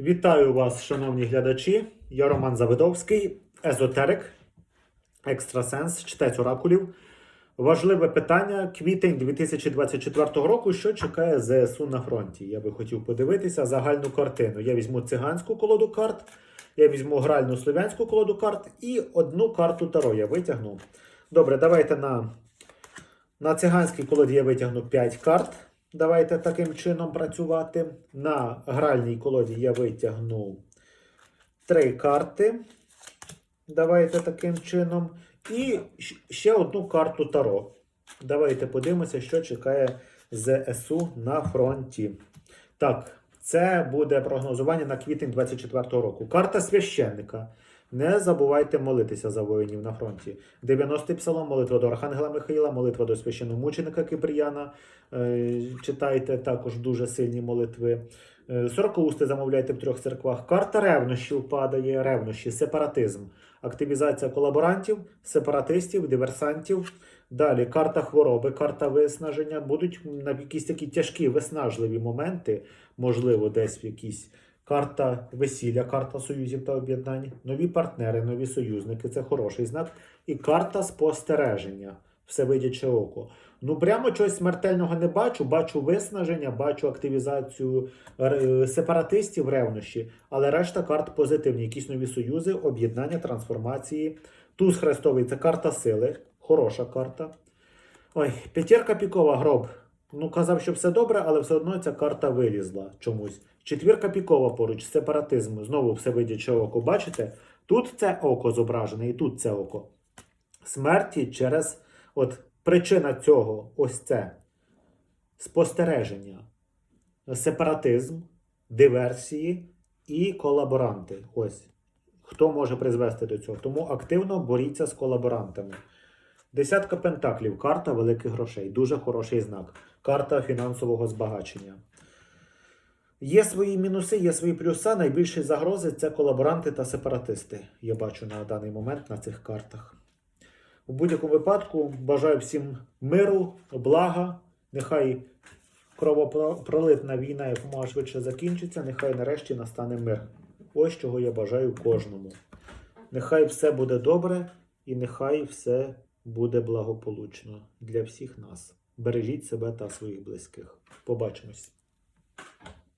Вітаю вас, шановні глядачі. Я Роман Завидовський, езотерик, екстрасенс, читець оракулів. Важливе питання. Квітень 2024 року. Що чекає ЗСУ на фронті? Я би хотів подивитися загальну картину. Я візьму циганську колоду карт, я візьму гральну слов'янську колоду карт і одну карту Таро я витягну. Добре, давайте на, на циганській колоді я витягну 5 карт. Давайте таким чином працювати. На гральній колоді я витягну 3 карти. Давайте таким чином. І ще одну карту Таро. Давайте подивимося, що чекає ЗСУ на фронті. Так, це буде прогнозування на квітень 24 року. Карта священника. Не забувайте молитися за воїнів на фронті. 90-й псалом, молитва до Архангела Михаїла, молитва до священномученика Киприяна. Е, Читайте також дуже сильні молитви. Е, Сорокоусти замовляйте в трьох церквах. Карта ревнощів падає, ревнощі, сепаратизм, активізація колаборантів, сепаратистів, диверсантів. Далі карта хвороби, карта виснаження. Будуть на якісь такі тяжкі виснажливі моменти, можливо, десь в якісь. Карта весілля, карта союзів та об'єднань, нові партнери, нові союзники це хороший знак. І карта спостереження, всевидяче око. Ну, прямо чогось смертельного не бачу. Бачу виснаження, бачу активізацію е, сепаратистів ревнощі, але решта карт позитивні. Якісь нові союзи, об'єднання, трансформації. Туз Хрестовий це карта сили, хороша карта. Ой, п'ятірка пікова гроб. Ну, казав, що все добре, але все одно ця карта вилізла чомусь. Четвірка пікова поруч, сепаратизм, знову всевидяче око. Бачите? Тут це око зображене, і тут це око. Смерті через от причина цього ось це спостереження, сепаратизм, диверсії і колаборанти. Ось хто може призвести до цього. Тому активно боріться з колаборантами. Десятка пентаклів, карта великих грошей. Дуже хороший знак. Карта фінансового збагачення. Є свої мінуси, є свої плюси. Найбільші загрози це колаборанти та сепаратисти. Я бачу на даний момент на цих картах. У будь-якому випадку бажаю всім миру, блага. Нехай кровопролитна війна якомога швидше закінчиться. Нехай нарешті настане мир. Ось чого я бажаю кожному. Нехай все буде добре і нехай все буде благополучно для всіх нас. Бережіть себе та своїх близьких. Побачимось.